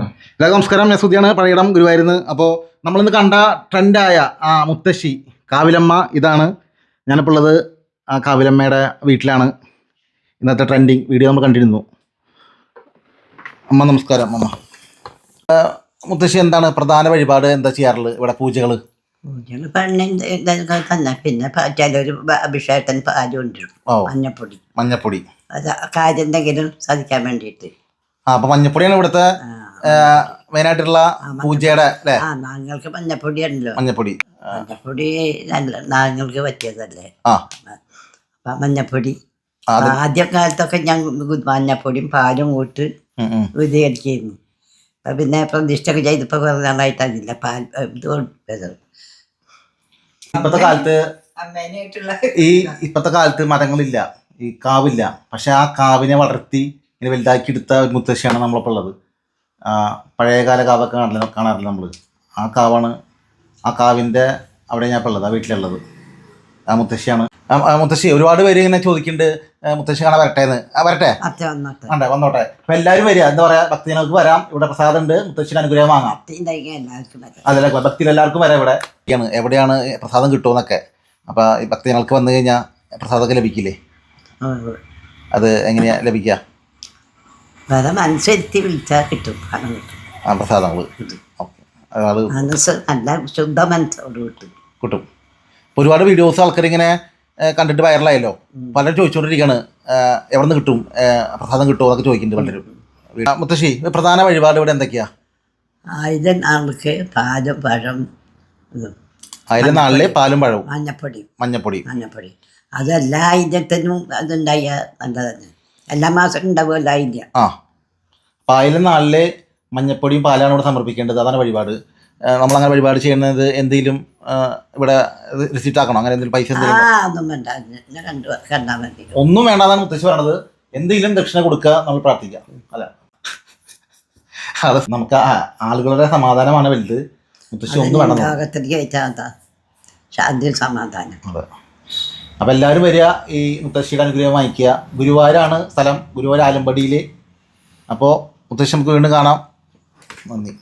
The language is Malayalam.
എല്ലാവർക്കും നമസ്കാരം. ഞാൻ സുധിയാണ് പഴയിടം ഗുരുവായൂരുന്ന്. അപ്പോൾ നമ്മളിന്ന് കണ്ട ട്രെൻഡായ ആ മുത്തശ്ശി കാവിലമ്മ ഇതാണ്. ഞാനിപ്പോൾ ഉള്ളത് ആ കാവിലമ്മയുടെ വീട്ടിലാണ്. ഇന്നത്തെ ട്രെൻഡിങ് വീഡിയോ നമ്മൾ കണ്ടിരുന്നു. അമ്മ നമസ്കാരം അമ്മ. മുത്തശ്ശി എന്താണ്? പ്രധാന വഴിപാട് എന്താ ചെയ്യാറുള്ളത് ഇവിടെ പൂജകൾ പൂജകൾ പെണ്ണിന്റെ ഇതൊക്കെ തന്നെ. പിന്നെ ചിലര് അഭിഷേകത്തിന് പാൽ മഞ്ഞപ്പൊടി. മഞ്ഞപ്പൊടി. അത് കാര്യം എന്തെങ്കിലും സാധിക്കാൻ വേണ്ടിയിട്ട്. ആ അപ്പോൾ മഞ്ഞപ്പൊടിയാണ് ഇവിടുത്തെ മെയിനായിട്ടുള്ള പൂജയുടെ അല്ലേ? ആ നാങ്ങൾക്ക് മഞ്ഞപ്പൊടി ഉണ്ടല്ലോ. മഞ്ഞപ്പൊടി. മഞ്ഞപ്പൊടി നല്ല നാങ്ങൾക്ക് പറ്റിയതല്ലേ? ആ. അപ്പം മഞ്ഞപ്പൊടി. ആദ്യ കാലത്തൊക്കെ ഞാൻ മഞ്ഞപ്പൊടിയും പാലും കൂട്ട് വിധീകരിക്കുന്നു. പിന്നെ പ്രതിഷ്ഠയൊക്കെ ചെയ്തപ്പോൾ കുറേ നാളായിട്ട് അതില്ല. പാൽ ഇത് കൊടുത്തത്. ഇപ്പോഴത്തെ കാലത്ത് ഈ ഇപ്പോഴത്തെ കാലത്ത് മരങ്ങളില്ല. ഈ കാവില്ല. പക്ഷെ ആ കാവിനെ വളർത്തി ഇങ്ങനെ വലുതാക്കി എടുത്ത ഒരു മുത്തശ്ശിയാണ് നമ്മളിപ്പോൾ ഉള്ളത്. പഴയകാല കാവൊക്കെ കാണാറില്ല? കാണാറില്ല നമ്മൾ ആ കാവാണ് ആ കാവിന്റെ അവിടെ ഞാൻ ഇപ്പോൾ ഉള്ളത് ആ വീട്ടിലുള്ളത്. ആ മുത്തശ്ശിയാണ്. ആ, മുത്തശ്ശി ഒരുപാട് പേര് ഇങ്ങനെ ചോദിക്കുന്നുണ്ട് മുത്തശ്ശി കാണാൻ വരട്ടെ എന്ന്. ആ വരട്ടെ? അതെ വന്നോട്ടെ. അപ്പം എല്ലാവരും വരിക. എന്താ പറയുക ഭക്തിജനങ്ങൾക്ക് വരാം. ഇവിടെ പ്രസാദം ഉണ്ട് മുത്തശ്ശിയുടെ അനുഗ്രഹം വാങ്ങാം. അതല്ല ഭക്തിയിൽ എല്ലാവർക്കും വരാം ഇവിടെ. എവിടെയാണ് പ്രസാദം കിട്ടുമെന്നൊക്കെ അപ്പോൾ ഈ ഭക്തജനങ്ങൾക്ക് വന്നു കഴിഞ്ഞാൽ പ്രസാദമൊക്കെ ലഭിക്കില്ലേ? അത് എങ്ങനെയാണ് ലഭിക്കുക? വരെ മനസ്സെത്തി വിളിച്ചാൽ കിട്ടും. ഫലം കിട്ടും. ആ പ്രസാദങ്ങൾ ഓക്കെ. അത് മനസ്സ് നല്ല ശുദ്ധ മനസ്സോട് കിട്ടും. കിട്ടും. ഒരുപാട് വീഡിയോസ് ആൾക്കാർ ഇങ്ങനെ ഏഹ്, കണ്ടിട്ട് വൈറലായല്ലോ പലരും ചോദിച്ചുകൊണ്ടിരിക്കുകയാണ് എവിടെ നിന്ന് കിട്ടും പ്രസാദം കിട്ടുമോ എന്നൊക്കെ ചോദിക്കുന്നുണ്ട് പലരും. മുത്തശ്ശി പ്രധാന വഴിപാട് ഇവിടെ എന്തൊക്കെയാ? ആയിരം ആൾക്ക് പാലും പഴം ആയിരം നാളിലെ പാലും പഴവും. മഞ്ഞപ്പൊടി. മഞ്ഞപ്പൊടി. മഞ്ഞപ്പൊടി. അതെല്ലാ ഐന്യത്തിനും അതുണ്ടായ നല്ലതന്നെ. എല്ലാ മാസം ഉണ്ടാവുമല്ലോ ഐന്യം ആ പായലും നാളിലെ മഞ്ഞപ്പൊടിയും പാലാണ് ഇവിടെ സമർപ്പിക്കേണ്ടത്. അതാണ് വഴിപാട്. നമ്മളങ്ങനെ വഴിപാട് ചെയ്യുന്നത് എന്തെങ്കിലും ഇവിടെ റിസീപ്റ്റ് ആക്കണോ? അങ്ങനെ എന്തെങ്കിലും പൈസ ആ എന്തെങ്കിലും ഒന്നും വേണ്ട. എന്നെ കണ്ടു കണ്ടാൽ മതി. ഒന്നും വേണ്ടാന്നാണ് മുത്തശ്ശി പറയണത്. എന്തെങ്കിലും ദക്ഷിണ കൊടുക്കുക നമ്മൾ പ്രാർത്ഥിക്കാം അല്ല. അത് നമുക്ക് ആ- ആളുകളുടെ സമാധാനമാണ് വലുത്. മുത്തശ്ശി ഒന്നും വേണം ലോകത്തിൽ കഴിച്ചാൽ എന്താ ശാന്തി സമാധാനം. അതെ. അപ്പം എല്ലാവരും വരിക ഈ മുത്തശ്ശിയുടെ അനുഗ്രഹം വാങ്ങിക്കുക. ഗുരുവായൂരാണ് സ്ഥലം ഗുരുവായൂർ ആലമ്പടിയിൽ അപ്പോൾ മുത്തശ്ശി നമുക്ക് വീണ്ടും കാണാം. നന്ദി.